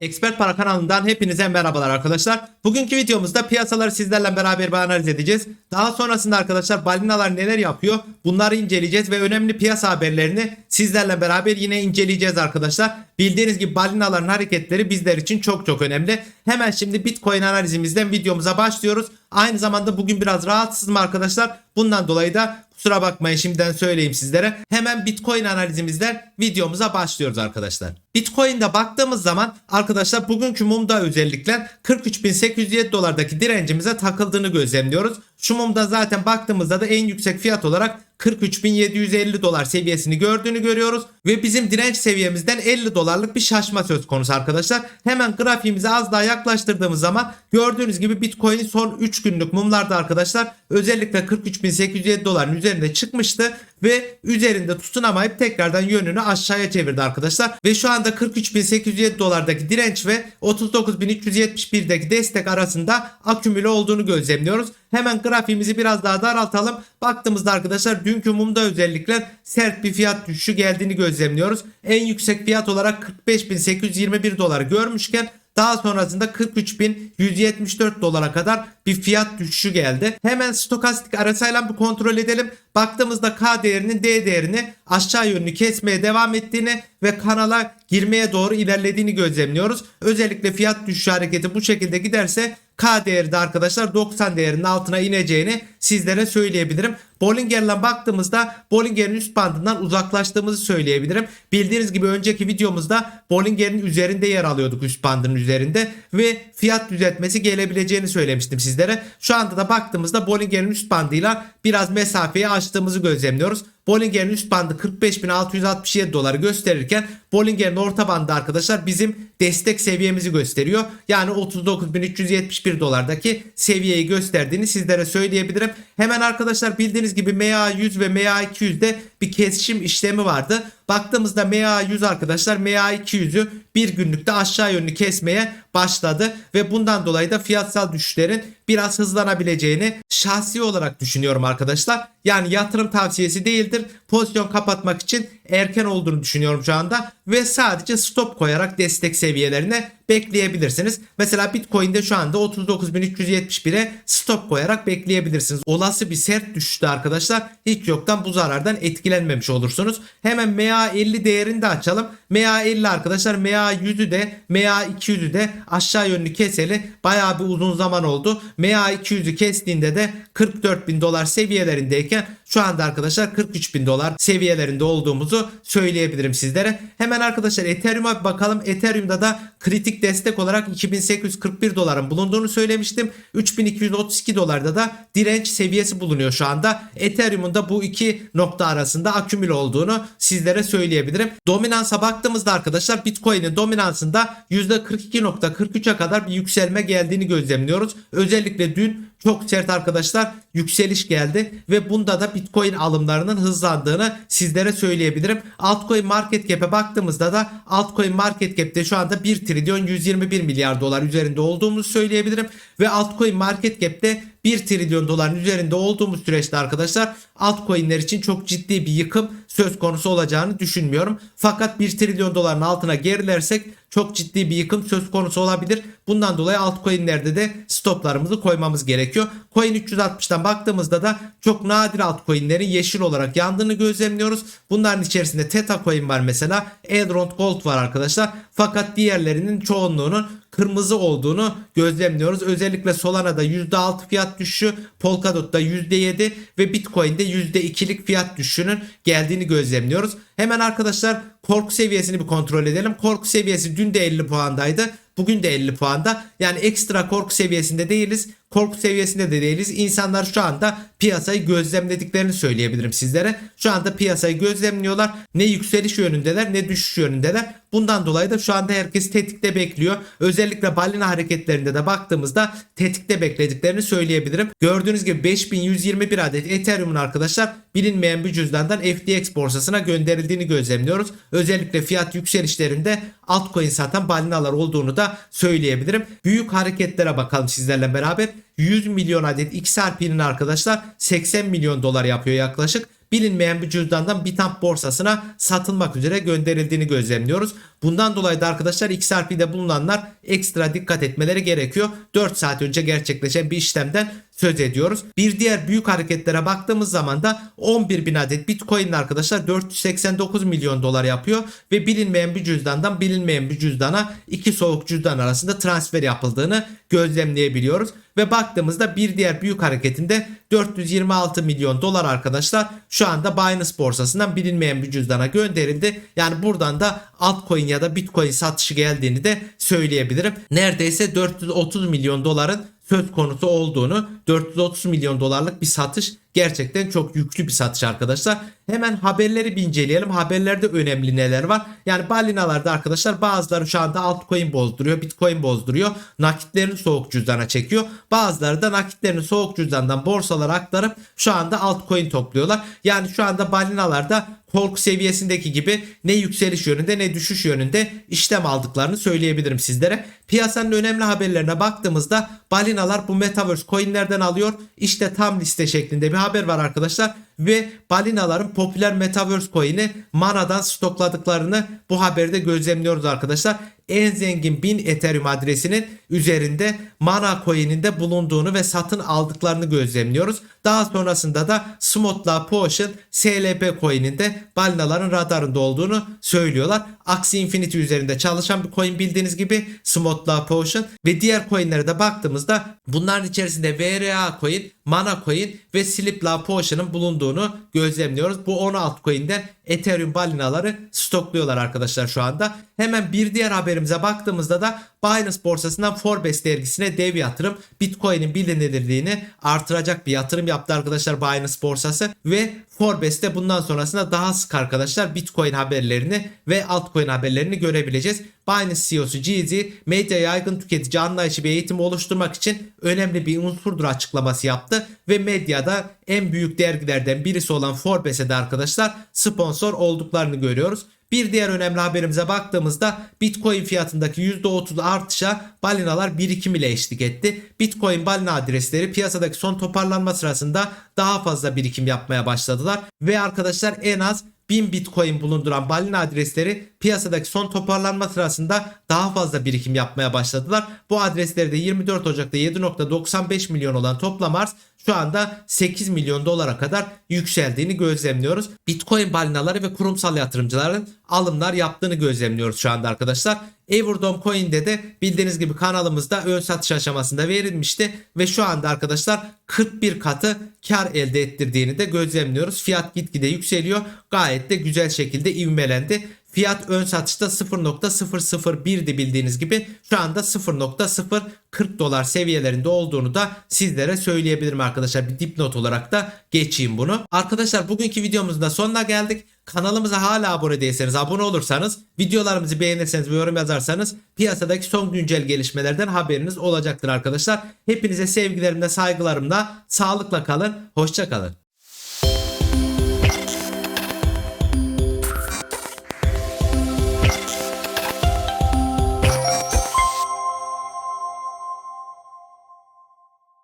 Expert Para kanalından hepinize merhabalar arkadaşlar. Bugünkü videomuzda piyasaları sizlerle beraber bir analiz edeceğiz. Daha sonrasında arkadaşlar balinalar neler yapıyor bunları inceleyeceğiz ve önemli piyasa haberlerini sizlerle beraber yine inceleyeceğiz arkadaşlar. Bildiğiniz gibi balinaların hareketleri bizler için çok çok önemli. Hemen şimdi Bitcoin analizimizden videomuza başlıyoruz. Aynı zamanda bugün biraz rahatsızım arkadaşlar. Bundan dolayı da Kusura bakmayın şimdiden söyleyeyim sizlere. Hemen Bitcoin analizimizden videomuza başlıyoruz arkadaşlar. Bitcoin'de baktığımız zaman arkadaşlar bugünkü mumda özellikle 43.807 dolardaki direncimize takıldığını gözlemliyoruz. Şu mumda zaten baktığımızda da en yüksek fiyat olarak 43.750 dolar seviyesini gördüğünü görüyoruz. Ve bizim direnç seviyemizden 50 dolarlık bir şaşma söz konusu arkadaşlar. Hemen grafiğimizi az daha yaklaştırdığımız zaman gördüğünüz gibi Bitcoin'in son 3 günlük mumlarda arkadaşlar özellikle 43.807 doların üzerinde çıkmıştı. Ve üzerinde tutunamayıp tekrardan yönünü aşağıya çevirdi arkadaşlar. Ve şu anda 43.807 dolardaki direnç ve 39.371'deki destek arasında akümüle olduğunu gözlemliyoruz. Hemen grafiğimizi biraz daha daraltalım. Baktığımızda arkadaşlar dünkü mumda özellikle sert bir fiyat düşüşü geldiğini gözlemliyoruz. En yüksek fiyat olarak 45.821 dolar görmüşken daha sonrasında 43.174 dolara kadar bir fiyat düşüşü geldi. Hemen stokastik RSI'yle bir kontrol edelim. Baktığımızda K değerinin D değerini aşağı yönlü kesmeye devam ettiğini ve kanala girmeye doğru ilerlediğini gözlemliyoruz. Özellikle fiyat düşüşü hareketi bu şekilde giderse K değeri de arkadaşlar 90 değerinin altına ineceğini sizlere söyleyebilirim. Bollinger'la baktığımızda Bollinger'in üst bandından uzaklaştığımızı söyleyebilirim. Bildiğiniz gibi önceki videomuzda Bollinger'in üzerinde yer alıyorduk üst bandının üzerinde ve fiyat düzeltmesi gelebileceğini söylemiştim sizlere. Şu anda da baktığımızda Bollinger'in üst bandıyla biraz mesafeyi açtığımızı gözlemliyoruz. Bollinger'in üst bandı 45.667 doları gösterirken Bollinger'in orta bandı arkadaşlar bizim destek seviyemizi gösteriyor. Yani 39.371 dolardaki seviyeyi gösterdiğini sizlere söyleyebilirim. Hemen arkadaşlar bildiğiniz gibi MA100 ve MA200'de bir kesişim işlemi vardı. Baktığımızda MA100 arkadaşlar MA200'ü bir günlükte aşağı yönlü kesmeye başladı ve bundan dolayı da fiyatsal düşüşlerin biraz hızlanabileceğini şahsi olarak düşünüyorum arkadaşlar. Yani yatırım tavsiyesi değildir. Pozisyon kapatmak için erken olduğunu düşünüyorum şu anda ve sadece stop koyarak destek seviyelerine bekleyebilirsiniz. Mesela Bitcoin'de şu anda 39.371'e stop koyarak bekleyebilirsiniz. Olası bir sert düşüşte arkadaşlar hiç yoktan bu zarardan etkilenmemiş olursunuz. Hemen MA50 değerini de açalım. MA50 arkadaşlar MA100'ü de MA200'ü de aşağı yönlü keseli bayağı bir uzun zaman oldu. MA200'ü kestiğinde de 44 bin dolar seviyelerindeyken şu anda arkadaşlar 43 bin dolar seviyelerinde olduğumuzu söyleyebilirim sizlere. Hemen arkadaşlar Ethereum'a bakalım. Ethereum'da da kritik destek olarak 2841 doların bulunduğunu söylemiştim. 3232 dolarda da direnç seviyesi bulunuyor şu anda. Ethereum'un da bu iki nokta arasında akümül olduğunu sizlere söyleyebilirim. Dominansa baktığımızda arkadaşlar Bitcoin'in dominansında %42.43'e kadar bir yükselme geldiğini gözlemliyoruz. Özellikle dün çok sert arkadaşlar yükseliş geldi ve bunda da Bitcoin alımlarının hızlandığını sizlere söyleyebilirim. Altcoin market cap'e baktığımızda da altcoin market cap'te şu anda 1 trilyon 121 milyar dolar üzerinde olduğumuzu söyleyebilirim ve altcoin market cap'te 1 trilyon doların üzerinde olduğumuz süreçte arkadaşlar altcoin'ler için çok ciddi bir yıkım söz konusu olacağını düşünmüyorum. Fakat 1 trilyon doların altına gerilersek çok ciddi bir yıkım söz konusu olabilir. Bundan dolayı altcoin'lerde de stoplarımızı koymamız gerekiyor. Coin 360'tan baktığımızda da çok nadir altcoin'lerin yeşil olarak yandığını gözlemliyoruz. Bunların içerisinde Theta Coin var mesela. Elrond Gold var arkadaşlar. Fakat diğerlerinin çoğunluğunun kırmızı olduğunu gözlemliyoruz. Özellikle Solana'da %6 fiyat düşüşü, Polkadot'ta %7 ve Bitcoin'de %2'lik fiyat düşüşünün geldiğini gözlemliyoruz. Hemen arkadaşlar korku seviyesini bir kontrol edelim. Korku seviyesi dün de 50 puandaydı. Bugün de 50 puanda. Yani ekstra korku seviyesinde değiliz. Korku seviyesinde de değiliz. İnsanlar şu anda piyasayı gözlemlediklerini söyleyebilirim sizlere. Şu anda piyasayı gözlemliyorlar. Ne yükseliş yönündeler ne düşüş yönündeler. Bundan dolayı da şu anda herkes tetikte bekliyor. Özellikle balina hareketlerinde de baktığımızda tetikte beklediklerini söyleyebilirim. Gördüğünüz gibi 5121 adet Ethereum'un arkadaşlar bilinmeyen bir cüzdandan FTX borsasına gönderildiğini gözlemliyoruz. Özellikle fiyat yükselişlerinde altcoin satan balinalar olduğunu da söyleyebilirim. Büyük hareketlere bakalım sizlerle beraber. 100 milyon adet XRP'nin arkadaşlar 80 milyon dolar yapıyor yaklaşık bilinmeyen bir cüzdandan Bitap borsasına satılmak üzere gönderildiğini gözlemliyoruz. Bundan dolayı da arkadaşlar XRP'de bulunanlar ekstra dikkat etmeleri gerekiyor. 4 saat önce gerçekleşen bir işlemden söz ediyoruz. Bir diğer büyük hareketlere baktığımız zaman da 11 bin adet Bitcoin arkadaşlar 489 milyon dolar yapıyor ve bilinmeyen bir cüzdandan bilinmeyen bir cüzdana iki soğuk cüzdan arasında transfer yapıldığını gözlemleyebiliyoruz. Ve baktığımızda bir diğer büyük hareketinde 426 milyon dolar arkadaşlar şu anda Binance borsasından bilinmeyen bir cüzdana gönderildi. Yani buradan da altcoin ya da bitcoin satışı geldiğini de söyleyebilirim. Neredeyse 430 milyon doların söz konusu olduğunu 430 milyon dolarlık bir satış gerçekten çok yüklü bir satış arkadaşlar. Hemen haberleri bir inceleyelim. Haberlerde önemli neler var? Yani balinalarda arkadaşlar bazıları şu anda altcoin bozduruyor, bitcoin bozduruyor. Nakitlerini soğuk cüzdana çekiyor. Bazıları da nakitlerini soğuk cüzdandan borsalara aktarıp şu anda altcoin topluyorlar. Yani şu anda balinalarda korku seviyesindeki gibi ne yükseliş yönünde ne düşüş yönünde işlem aldıklarını söyleyebilirim sizlere. Piyasanın önemli haberlerine baktığımızda balinalar bu metaverse coinlerden alıyor. İşte tam liste şeklinde bir haber var arkadaşlar ve balinaların popüler metaverse coin'i Mana'dan stokladıklarını bu haberde gözlemliyoruz arkadaşlar. En zengin 1000 Ethereum adresinin üzerinde Mana coin'inde bulunduğunu ve satın aldıklarını gözlemliyoruz. Daha sonrasında da Smotla Potion SLP coin'inde balinaların radarında olduğunu söylüyorlar. Axie Infinity üzerinde çalışan bir coin bildiğiniz gibi Smotla Potion ve diğer coin'lere de baktığımızda bunların içerisinde VRA coin, Mana coin ve Slipla Potion'ın bulunduğunu gözlemliyoruz. Bu 16 coin'den Ethereum balinaları stokluyorlar arkadaşlar şu anda. Hemen bir diğer haberimize baktığımızda da Binance borsasından Forbes dergisine dev yatırım Bitcoin'in bilinirliğini artıracak bir yatırım yaptı arkadaşlar Binance borsası ve Forbes'te bundan sonrasında daha sık arkadaşlar Bitcoin haberlerini ve altcoin haberlerini görebileceğiz. Binance CEO'su Jeezy medya yaygın tüketici anlayışı bir eğitim oluşturmak için önemli bir unsurdur açıklaması yaptı ve medyada en büyük dergilerden birisi olan Forbes'e de arkadaşlar sponsor olduklarını görüyoruz. Bir diğer önemli haberimize baktığımızda Bitcoin fiyatındaki %30 artışa balinalar birikim ile eşlik etti. Bitcoin balina adresleri piyasadaki son toparlanma sırasında daha fazla birikim yapmaya başladılar ve arkadaşlar en az 1000 Bitcoin bulunduran balina adresleri piyasadaki son toparlanma sırasında daha fazla birikim yapmaya başladılar. Bu adreslerde 24 Ocak'ta 7.95 milyon olan toplam arz şu anda 8 milyon dolara kadar yükseldiğini gözlemliyoruz. Bitcoin balinaları ve kurumsal yatırımcıların alımlar yaptığını gözlemliyoruz şu anda arkadaşlar. Everdome Coin'de de bildiğiniz gibi kanalımızda ön satış aşamasında verilmişti ve şu anda arkadaşlar 41 katı kar elde ettirdiğini de gözlemliyoruz. Fiyat gitgide yükseliyor. Gayet de güzel şekilde ivmelendi. Fiyat ön satışta 0.001'di bildiğiniz gibi şu anda 0.040 dolar seviyelerinde olduğunu da sizlere söyleyebilirim arkadaşlar. Bir dipnot olarak da geçeyim bunu. Arkadaşlar bugünkü videomuzun da sonuna geldik. Kanalımıza hala abone değilseniz abone olursanız videolarımızı beğenirseniz ve yorum yazarsanız piyasadaki son güncel gelişmelerden haberiniz olacaktır arkadaşlar. Hepinize sevgilerimle saygılarımla sağlıkla kalın. Hoşça kalın.